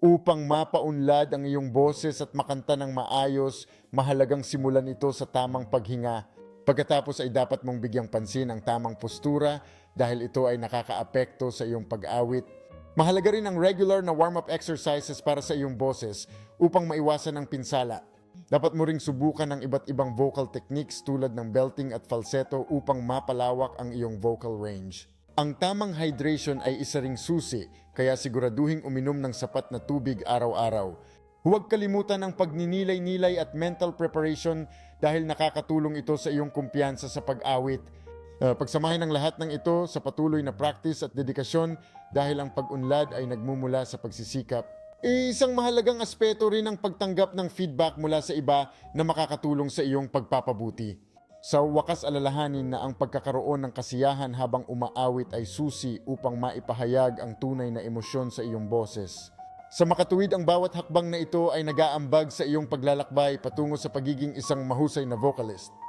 Upang mapaunlad ang iyong boses at makanta ng maayos, mahalagang simulan ito sa tamang paghinga. Pagkatapos ay dapat mong bigyang pansin ang tamang postura dahil ito ay nakakaapekto sa iyong pag-awit. Mahalaga rin ang regular na warm-up exercises para sa iyong boses upang maiwasan ang pinsala. Dapat mo ring subukan ng iba't ibang vocal techniques tulad ng belting at falsetto upang mapalawak ang iyong vocal range. Ang tamang hydration ay isa ring susi, kaya siguraduhing uminom ng sapat na tubig araw-araw. Huwag kalimutan ang pagninilay-nilay at mental preparation dahil nakakatulong ito sa iyong kumpiyansa sa pag-awit. Uh, pagsamahin ng lahat ng ito sa patuloy na practice at dedikasyon dahil ang pag-unlad ay nagmumula sa pagsisikap. Eh, isang mahalagang aspeto rin ang pagtanggap ng feedback mula sa iba na makakatulong sa iyong pagpapabuti. Sa wakas alalahanin na ang pagkakaroon ng kasiyahan habang umaawit ay susi upang maipahayag ang tunay na emosyon sa iyong boses. Sa makatuwid ang bawat hakbang na ito ay nagaambag sa iyong paglalakbay patungo sa pagiging isang mahusay na vocalist.